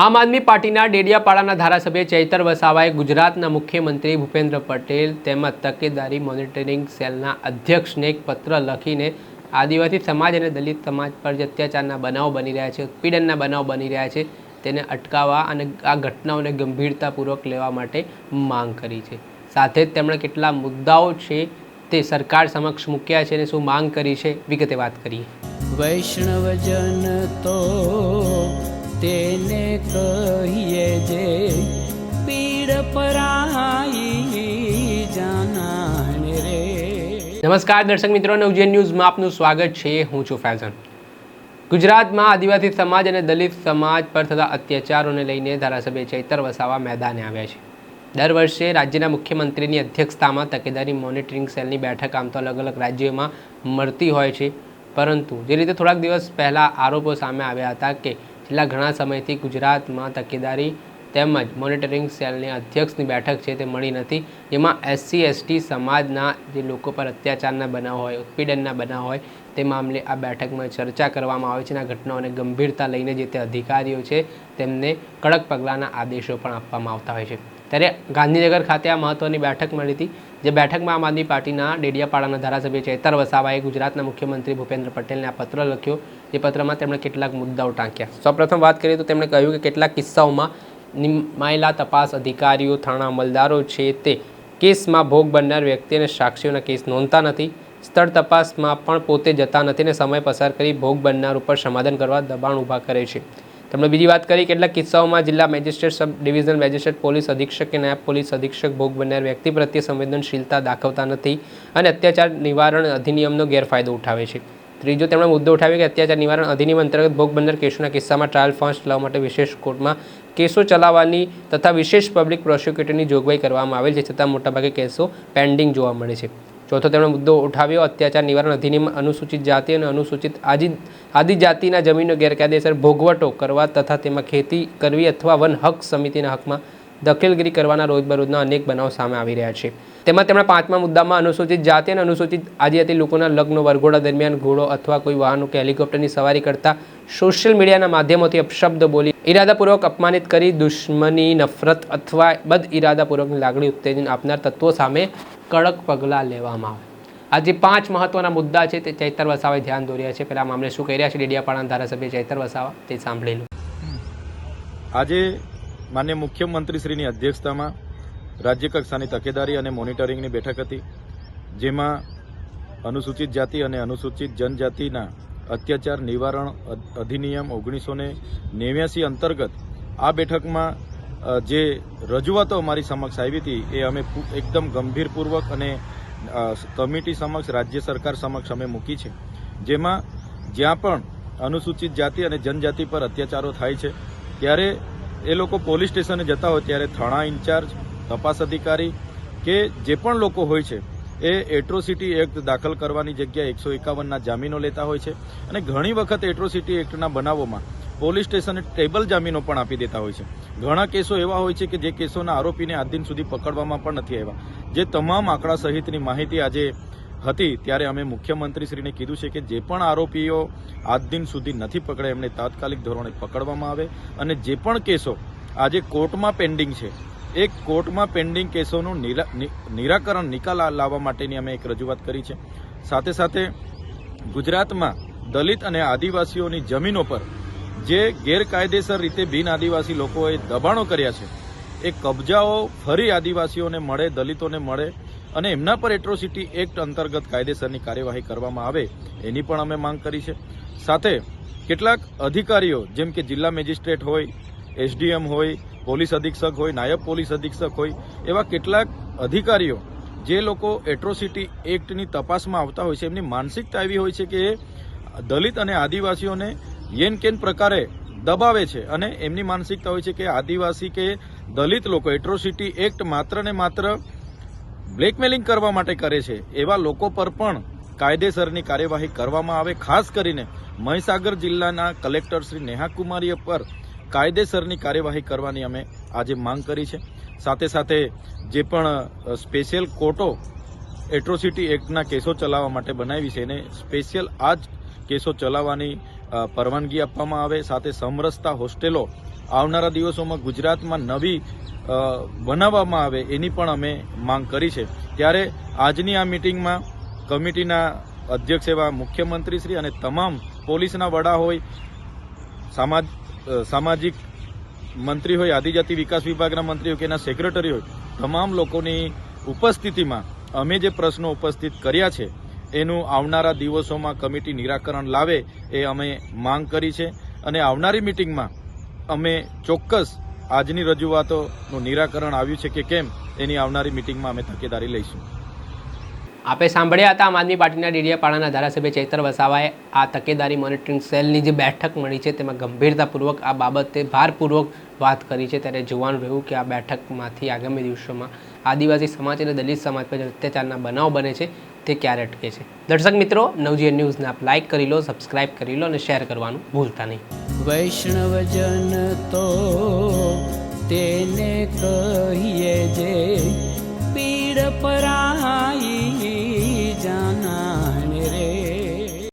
આમ આદમી પાર્ટીના ડેડિયાપાડાના ધારાસભ્ય ચૈતર વસાવાએ ગુજરાતના મુખ્યમંત્રી ભૂપેન્દ્ર પટેલ તેમજ તકેદારી મોનિટરિંગ સેલના અધ્યક્ષને એક પત્ર લખીને આદિવાસી સમાજ અને દલિત સમાજ પર જે અત્યાચારના બનાવો બની રહ્યા છે, ઉત્પીડનના બનાવો બની રહ્યા છે, તેને અટકાવવા અને આ ઘટનાઓને ગંભીરતાપૂર્વક લેવા માટે માંગ કરી છે. સાથે જ તેમણે કેટલા મુદ્દાઓ છે તે સરકાર સમક્ષ મૂક્યા છે અને શું માંગ કરી છે, વિગતે વાત કરીએ. વૈષ્ણવજન તો તેને કહીએ જે પીડ પરાઈ જાનાને રે. નમસ્કાર દર્શક મિત્રો ઉજ્જૈન ન્યૂઝમાં આપનું સ્વાગત છે. હું છું ફૈઝન. ગુજરાતમાં આદિવાસી સમાજ અને દલિત સમાજ પર થતા અત્યાચારોને લઈને ધારાસભ્ય ચૈતર વસાવા મેદાને આવ્યા છે. દર વર્ષે રાજ્યના મુખ્યમંત્રીની અધ્યક્ષતામાં તકેદારી મોનિટરિંગ સેલની બેઠક આમ તો અલગ અલગ રાજ્યોમાં મળતી હોય છે. પરંતુ જે રીતે થોડાક દિવસ પહેલાં આરોપો સામે આવ્યા હતા કે છેલ્લા ઘણા સમયથી ગુજરાતમાં તકેદારી તેમજ મોનિટરિંગ સેલની અધ્યક્ષની બેઠક છે તે મળી નથી. જેમાં એસસી એસટી સમાજના જે લોકો પર અત્યાચારના બનાવ હોય, ઉત્પીડનના બનાવ હોય, તે મામલે આ બેઠકમાં ચર્ચા કરવામાં આવે છે અને આ ઘટનાઓને ગંભીરતા લઈને જે તે અધિકારીઓ છે તેમને કડક પગલાંના આદેશો પણ આપવામાં આવતા હોય છે. ત્યારે ગાંધીનગર ખાતે આ મહત્ત્વની બેઠક મળી હતી. જે બેઠકમાં આમ આદમી પાર્ટીના ડેડિયાપાડાના ધારાસભ્ય ચેતર વસાવાએ ગુજરાતના મુખ્યમંત્રી ભૂપેન્દ્ર પટેલને આ પત્ર લખ્યો. એ પત્રમાં તેમણે કેટલાક મુદ્દાઓ ટાંક્યા. સૌપ્રથમ વાત કરીએ તો તેમણે કહ્યું કે કેટલાક કિસ્સાઓમાં નિમાયેલા તપાસ અધિકારીઓ, થાણા અમલદારો છે તે કેસમાં ભોગ બનનાર વ્યક્તિ અને સાક્ષીઓના કેસ નોંધતા નથી. સ્થળ તપાસમાં પણ પોતે જતા નથી અને સમય પસાર કરી ભોગ બનનાર ઉપર સમાધાન કરવા દબાણ ઊભા કરે છે. તેમણે બીજી વાત કરી, કેટલાક કિસ્સાઓમાં જિલ્લા magistrate sub divisional magistrate, police અધિક્ષક કે નાયબ પોલીસ અધિક્ષક ભોગ બનનાર વ્યક્તિ પ્રત્યે સંવેદનશીલતા દાખવતા નથી અને અત્યાચાર નિવારણ અધિનિયમનો ગેરફાયદો ઉઠાવે છે. ત્રીજો, તેમણે મુદ્દો ઉઠાવ્યો કે અત્યાચાર નિવારણ અધિનિયમ અંતર્ગત ભોગ બનનાર કેસોના કિસ્સામાં ટ્રાયલ ફાસ્ટ લાવવા માટે વિશેષ કોર્ટમાં કેસો ચલાવવાની તથા વિશેષ પબ્લિક પ્રોસિક્યુટરની જોગવાઈ કરવામાં આવેલ છે, છતાં મોટાભાગે કેસો પેન્ડિંગ જોવા મળે છે. ચોથો તેમણે મુદ્દો ઉઠાવ્યો, અત્યાચાર નિવારણ અધિનિયમ અનુસૂચિત જાતિ અને અનુસૂચિત આજી આદિજાતિના જમીનનો ગેરકાયદેસર ભોગવટો કરવા તથા તેમાં ખેતી કરવી અથવા વન હક સમિતિના હકમાં દખલગીરી કરવાના રોજબરોજના અનેક બનાવો સામે આવી રહ્યા છે. તેમાં તેમણે પાંચમા મુદ્દામાં અનુસૂચિત જાતિ અને અનુસૂચિત આદિજાતિ લોકોના લગ્ન, વરઘોડા દરમિયાન ઘોડો અથવા કોઈ વાહનો કે હેલિકોપ્ટરની સવારી કરતા સોશિયલ મીડિયાના માધ્યમોથી અપશબ્દ બોલી ઇરાદાપૂર્વક અપમાનિત કરી, દુશ્મની, નફરત અથવા બદ ઇરાદાપૂર્વકની લાગણી ઉત્તેજન આપનાર તત્વો સામે કડક પગલાં લેવામાં આવે. આ જે પાંચ મહત્વના મુદ્દા છે તે ચૈતર વસાવાએ ધ્યાન દોર્યા છે. પહેલાં મામલે શું કહી રહ્યા છે? ડેડિયાપાડાના ધારાસભ્ય ચૈતર વસાવા, તે સાંભળી લો. આજે માન્ય મુખ્યમંત્રીશ્રીની અધ્યક્ષતામાં રાજ્ય કક્ષાની તકેદારી અને મોનિટરિંગની બેઠક હતી, જેમાં અનુસૂચિત જાતિ અને અનુસૂચિત જનજાતિના અત્યાચાર નિવારણ અધિનિયમ ઓગણીસો ને નેવ્યાસી અંતર્ગત આ બેઠકમાં જે રજૂઆતો અમારી સમક્ષ આવી હતી, એ અમે એકદમ ગંભીરપૂર્વક અને કમિટી સમક્ષ, રાજ્ય સરકાર સમક્ષ અમે મૂકી છે. જેમાં જ્યાં પણ અનુસૂચિત જાતિ અને જનજાતિ પર અત્યાચારો થાય છે, ત્યારે એ લોકો પોલીસ સ્ટેશને જતા હોય ત્યારે થાણા ઇન્ચાર્જ, તપાસ અધિકારી કે જે પણ લોકો હોય છે, એ એટ્રોસિટી એક્ટ દાખલ કરવાની જગ્યાએ એકસો એકાવનના જામીનો લેતા હોય છે અને ઘણી વખત એટ્રોસિટી એક્ટના બનાવોમાં પોલીસ સ્ટેશને ટેબલ જામીનો પણ આપી દેતા હોય છે. ઘણા કેસો એવા હોય છે કે જે કેસોના આરોપીને આજ દિન સુધી પકડવામાં પણ નથી આવ્યા. જે તમામ આંકડા સહિતની માહિતી આજે હતી ત્યારે અમે મુખ્યમંત્રીશ્રીને કીધું છે કે જે પણ આરોપીઓ આજ દિન સુધી નથી પકડે, એમને તાત્કાલિક ધોરણે પકડવામાં આવે અને જે પણ કેસો આજે કોર્ટમાં પેન્ડિંગ છે, એ કોર્ટમાં પેન્ડિંગ કેસોનું નિરા- નિરાકરણ નિકાલ લાવવા માટેની અમે એક રજૂઆત કરી છે. સાથે સાથે ગુજરાતમાં દલિત અને આદિવાસીઓની જમીનો પર જે ગેરકાયદેસર રીતે બિન આદિવાસી લોકોએ દબાણો કર્યા છે, એ કબજાઓ ફરી આદિવાસીઓને મળે, દલિતોને મળે અને એમના પર એટ્રોસિટી એક્ટ અંતર્ગત કાયદેસરની કાર્યવાહી કરવામાં આવે એની પણ અમે માંગ કરી છે. સાથે કેટલાક અધિકારીઓ, જેમ કે જિલ્લા મેજિસ્ટ્રેટ હોય, એસડીએમ હોય, પોલીસ અધિક્ષક હોય, નાયબ પોલીસ અધિક્ષક હોય, એવા કેટલાક અધિકારીઓ જે લોકો એટ્રોસિટી એક્ટની તપાસમાં આવતા હોય છે, એમની માનસિકતા એવી હોય છે કે દલિત અને આદિવાસીઓને યેન કેન પ્રકારે દબાવે છે અને એમની માનસિકતા હોય છે કે આદિવાસી કે દલિત લોકો એટ્રોસિટી એક્ટ માત્ર ને માત્ર બ્લેકમેલિંગ કરવા માટે કરે છે, એવા લોકો પર પણ કાયદેસરની કાર્યવાહી કરવામાં આવે, ખાસ કરીને મહીસાગર જિલ્લાના કલેક્ટર શ્રી નેહા કુમારી પર કાયદેસરની કાર્યવાહી કરવાની અમે આજે માંગ કરી છે. સાથે સાથે જે પણ સ્પેશિયલ કોર્ટો એટ્રોસિટી એક્ટના કેસો ચલાવવા માટે બનાવી છે, એને સ્પેશિયલ આ જ કેસો ચલાવવાની પરવાનગી આપવામાં આવે. સાથે સમરસતા હોસ્ટેલો આવનારા દિવસોમાં ગુજરાતમાં નવી બનાવવામાં આવે એની પણ અમે માંગ કરી છે. ત્યારે આજની આ મિટિંગમાં કમિટીના અધ્યક્ષ એવા મુખ્યમંત્રીશ્રી અને તમામ પોલીસના વડા હોય, સામાજ સામાજિક મંત્રી હોય, આદિજાતિ વિકાસ વિભાગના મંત્રી હોય કે એના સેક્રેટરી હોય, તમામ લોકોની ઉપસ્થિતિમાં અમે જે પ્રશ્નો ઉપસ્થિત કર્યા છે, એનું આવનારા દિવસોમાં કમિટી નિરાકરણ લાવે એ અમે માંગ કરી છે. અને આવનારી મિટિંગમાં અમે ચોક્કસ આજની રજૂઆતોનું નિરાકરણ આવ્યું છે કે કેમ એની આવનારી મિટિંગમાં અમે તકેદારી લઈશું. આપે સાંભળ્યા હતા આમ આદમી પાર્ટીના ડેડિયાપાડાના ધારાસભ્ય ચૈતર વસાવાએ આ તકેદારી મોનિટરિંગ સેલની જે બેઠક મળી છે તેમાં ગંભીરતાપૂર્વક, આ બાબતે ભારપૂર્વક વાત કરી છે ત્યારે જોવાનું રહ્યું કે આ બેઠકમાંથી આગામી દિવસોમાં આદિવાસી સમાજ અને દલિત સમાજ પર અત્યાચારના બનાવ બને છે તે ક્યારે અટકે છે. દર્શક મિત્રો, નવજીવન ન્યૂઝને આપ લાઇક કરી લો સબસ્ક્રાઇબ કરી લો અને શેર કરવાનું ભૂલતા નહીં. વૈષ્ણવ જન તો તેને કહીએ જે પીડ પરાઈ જાના